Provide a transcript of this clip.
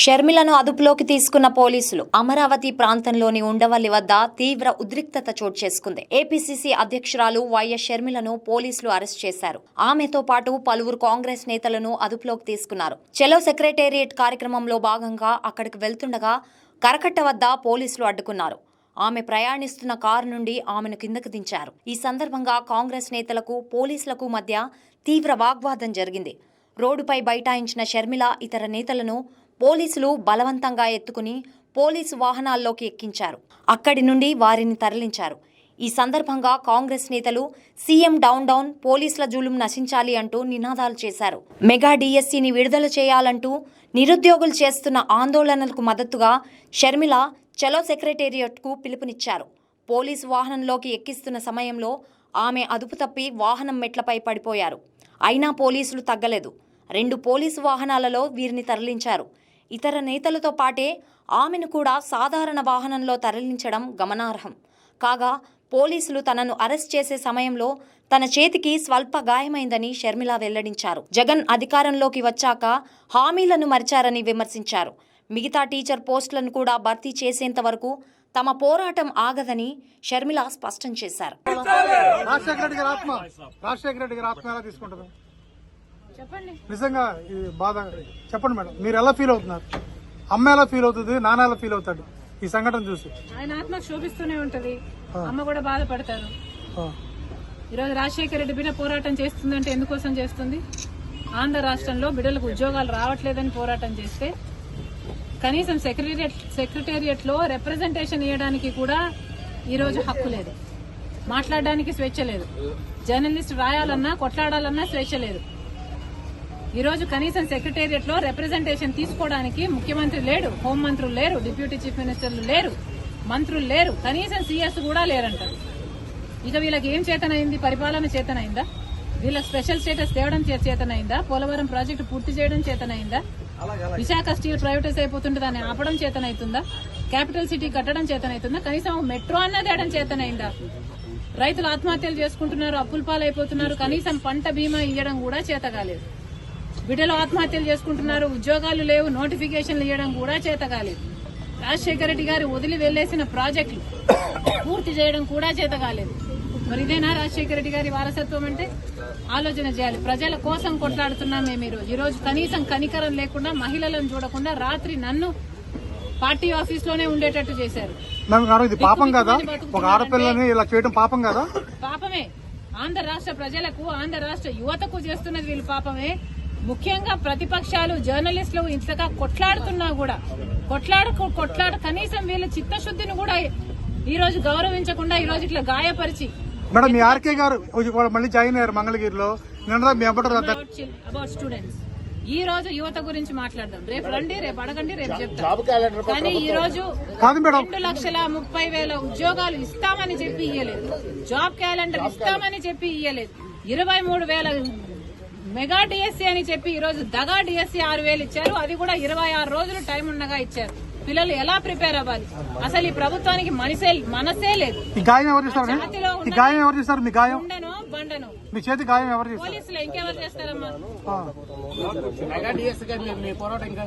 షర్మిలను అదుపులోకి తీసుకున్న పోలీసులు అమరావతి ప్రాంతంలోని ఉండవల్లి వద్ద తీవ్ర ఉద్రిక్తత చోటు చేసుకుంది. ఏపీసీసీ అధ్యక్షురాలు వైఎస్ షర్మిలను పోలీసులు అరెస్ట్ చేశారు. ఆమెతో పాటు పలువురు కాంగ్రెస్ నేతలను అదుపులోకి తీసుకున్నారు. చెలో సెక్రటేరియట్ కార్యక్రమంలో భాగంగా అక్కడికి వెళ్తుండగా కరకట్ట వద్ద పోలీసులు అడ్డుకున్నారు. ఆమె ప్రయాణిస్తున్న కారు నుండి ఆమెను కిందకు దించారు. ఈ సందర్భంగా కాంగ్రెస్ నేతలకు పోలీసులకు మధ్య తీవ్ర వాగ్వాదం జరిగింది. రోడ్డుపై బైఠాయించిన షర్మిల ఇతర నేతలను పోలీసులు బలవంతంగా ఎత్తుకుని పోలీసు వాహనాల్లోకి ఎక్కించారు. అక్కడి నుండి వారిని తరలించారు. ఈ సందర్భంగా కాంగ్రెస్ నేతలు సీఎం డౌన్ డౌన్ పోలీసుల జూలుం నశించాలి అంటూ నినాదాలు చేశారు. మెగా డిఎస్సిని విడుదల చేయాలంటూ నిరుద్యోగులు చేస్తున్న ఆందోళనలకు మద్దతుగా షర్మిల చలో సెక్రటేరియట్కు పిలుపునిచ్చారు. పోలీసు వాహనంలోకి ఎక్కిస్తున్న సమయంలో ఆమె అదుపు తప్పి వాహనం మెట్లపై పడిపోయారు. అయినా పోలీసులు తగ్గలేదు. రెండు పోలీసు వాహనాలలో వీరిని తరలించారు. ఇతర నేతలతో పాటే ఆమెను కూడా సాధారణ వాహనంలో తరలించడం గమనార్హం. కాగా పోలీసులు తనను అరెస్ట్ చేసే సమయంలో తన చేతికి స్వల్ప గాయమైందని షర్మిల వెల్లడించారు. జగన్ అధికారంలోకి వచ్చాక హామీలను మరిచారని విమర్శించారు. మిగతా టీచర్ పోస్టులను కూడా భర్తీ చేసేంత వరకు తమ పోరాటం ఆగదని షర్మిల స్పష్టం చేశారు. రాజశేఖర రెడ్డి గారు ఆత్మ రాజశేఖర రెడ్డి గారు ఆత్మ ఎలా తీసుకుంటారు. నిజంగా బాధ చెప్పండి మేడం మీరు ఎలా ఫీల్ అవుతున్నారు? అమ్మ ఎలా ఫీల్ అవుతుంది? నాన్న ఎలా ఫీల్ అవుతాడు? ఈ సంఘటన చూసి. ఆయన ఆత్మ శోభిస్తూనే ఉంటది. అమ్మ కూడా బాధపడతారు. ఈరోజు రాజశేఖర రెడ్డి బిడ్డ పోరాటం చేస్తుందంటే ఎందుకోసం చేస్తుంది? ఆంధ్ర రాష్ట్రంలో బిడ్డలకు ఉద్యోగాలు రావట్లేదని పోరాటం చేస్తే కనీసం సెక్రటేరియట్ సెక్రటేరియట్లో రిప్రజెంటేషన్ ఇవ్వడానికి కూడా ఈరోజు హక్కు లేదు. మాట్లాడడానికి స్వేచ్ఛ లేదు. జర్నలిస్ట్ రాయాలన్నా కొట్లాడాలన్నా స్వేచ్ఛ లేదు. ఈరోజు కనీసం సెక్రటేరియట్లో రిప్రజెంటేషన్ తీసుకోవడానికి ముఖ్యమంత్రి లేడు హోంమంత్రులు లేరు డిప్యూటీ చీఫ్ మినిస్టర్లు లేరు మంత్రులు లేరు కనీసం సీఎస్ కూడా లేరంటారు. ఇక వీళ్ళకి ఏం చేతనైంది? పరిపాలన చేతనైందా? వీళ్ళ స్పెషల్ స్టేటస్ తేవడం చేతనైందా? పోలవరం ప్రాజెక్టు పూర్తి చేయడం చేతనైందా? విశాఖ స్టీల్ ప్రైవేటైజ్ అయిపోతుంటే దాన్ని ఆపడం చేతనైతుందా? క్యాపిటల్ సిటీ కట్టడం చేతనైతుందా? కనీసం మెట్రో అన్న తేయడం చేతనైందా? రైతులు ఆత్మహత్యలు చేసుకుంటున్నారు అప్పుల పాలైపోతున్నారు కనీసం పంట బీమా ఇవ్వడం కూడా చేత కాలేదు బిడ్డలు ఆత్మహత్యలు చేసుకుంటున్నారు ఉద్యోగాలు లేవు నోటిఫికేషన్లు ఇవ్వడం కూడా చేత కాలేదు రాజశేఖర రెడ్డి గారు వదిలి వెళ్ళేసిన ప్రాజెక్టులు పూర్తి చేయడం కూడా చేత కాలేదు మరి ఇదేనా రాజశేఖర రెడ్డి గారి వారసత్వం అంటే? ఆలోచన చేయాలి. ప్రజల కోసం కొట్లాడుతున్నాం మేము ఈరోజు. ఈ రోజు కనీసం కనికరం లేకుండా మహిళలను చూడకుండా రాత్రి నన్ను పార్టీ ఆఫీస్లోనే ఉండేటట్టు చేశారు. ఇది పాపం కదా? ఒక ఆడపిల్లని ఇలా చేయడం పాపం కదా? పాపమే. ఆంధ్ర రాష్ట్ర ప్రజలకు ఆంధ్ర రాష్ట్ర యువతకు చేస్తున్నది వీళ్ళు పాపమే. ముఖ్యంగా ప్రతిపక్షాలు జర్నలిస్టులు ఇంతగా కొట్లాడుతున్నా కూడా కొట్లాడు కొట్లాడు కనీసం వీళ్ళ చిత్తశుద్ధిని కూడా ఈ రోజు గౌరవించకుండా ఈ రోజు ఇట్లా గాయపరిచి మేడం ఆర్కే గారు మళ్ళీ జాయిన్ అయ్యారు మంగళగిరిలో. అబౌట్ స్టూడెంట్స్ ఈ రోజు యువత గురించి మాట్లాడదాం. రేపు రండి రేపు అడగండి రేపు చెప్తాం. కానీ ఈ రోజు కాదు మేడం. రెండు లక్షల ముప్పై వేల ఉద్యోగాలు ఇస్తామని చెప్పి ఇయ్యలేదు. జాబ్ క్యాలెండర్ ఇస్తామని చెప్పి ఇయ్యలేదు. ఇరవై మూడు వేల మెగా డిఎస్సీ అని చెప్పి ఈ రోజు దగా డిఎస్సీ ఆరు వేలు ఇచ్చారు. అది కూడా ఇరవై ఆరు రోజులు టైం ఉండగా ఇచ్చారు. పిల్లలు ఎలా ప్రిపేర్ అవ్వాలి? అసలు ఈ ప్రభుత్వానికి మనసే మనసే లేదు. ఈ గాయం ఎవరు చేస్తారు? జాతిలో ఈ గాయం ఎవరు చేస్తారు? మీ గాయం? ఉండను బండను? మీ చేతి గాయం ఎవరు పోలీసులు ఇంకెవరు చేస్తారమ్మా.